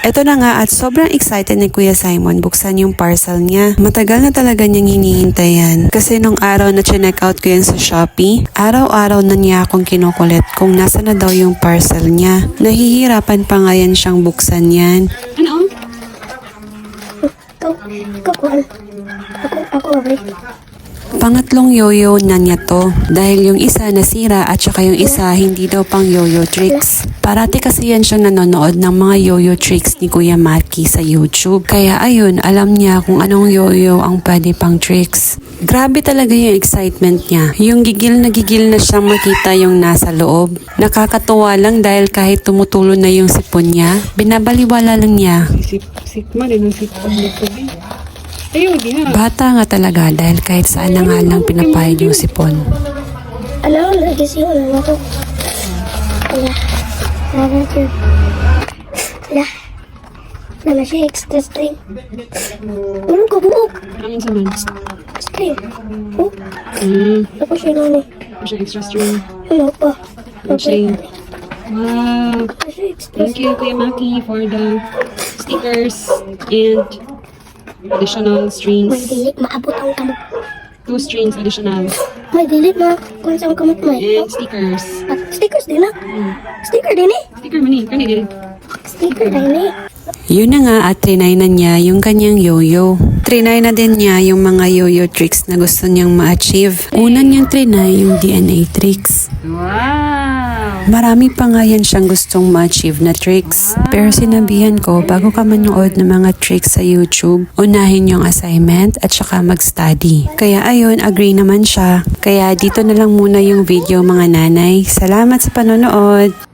Eto na nga at sobrang excited ni Kuya Simon buksan yung parcel niya. Matagal na talaga niyang hinihintay yan. Kasi nung araw na chinek out ko yan sa Shopee, araw-araw na niya akong kinukulit kung nasa na daw yung parcel niya. Nahihirapan pa nga yan siyang buksan yan. Ano? Ikaw, ikaw kuhan. Ako. Pangatlong yoyo na niya to dahil yung isa nasira at saka yung isa hindi daw pang yoyo tricks. Parati kasi yan siya nanonood ng mga yoyo tricks ni Kuya Maki sa YouTube. Kaya ayun, alam niya kung anong yoyo ang pwede pang tricks. Grabe talaga yung excitement niya. Yung gigil na gigil na siyang makita yung nasa loob. Nakakatuwa lang dahil kahit tumutulo na yung sipon niya, binabaliwala lang niya. Sip, sip man, eh, sip pag nagtabi. Ayaw, di na. Bata nga talaga dahil kahit saan na nga lang pinapahid yung sipon. Alam, lagi siya, alam ako. Wala. Wala. Wala. Wala siya, extra stream. Ano ka buok? Ang sa man. Stream. Oh, Hmm. ako siya nani. Siya extra string. Ano pa? Wow. Ako siya extra Thank you, Kuya Maki, for the stickers and additional strings. dili, maabot ang kamot. Two strings additional. May dili na, kung saan kamot mo eh. And stickers. At stickers din na. Sticker din eh. Sticker mani, kani din. Sticker din eh. Yun na nga at trinay na niya yung kanyang yoyo. Trinay na din niya yung mga yoyo tricks na gusto niyang ma-achieve. Una niyang trinay yung DNA tricks. Wow! Marami pa nga yan siyang gustong ma-achieve na tricks. Pero sinabihan ko, bago ka manood ng mga tricks sa YouTube, unahin yung assignment at saka mag-study. Kaya ayun, agree naman siya. Kaya dito na lang muna yung video mga nanay. Salamat sa panonood!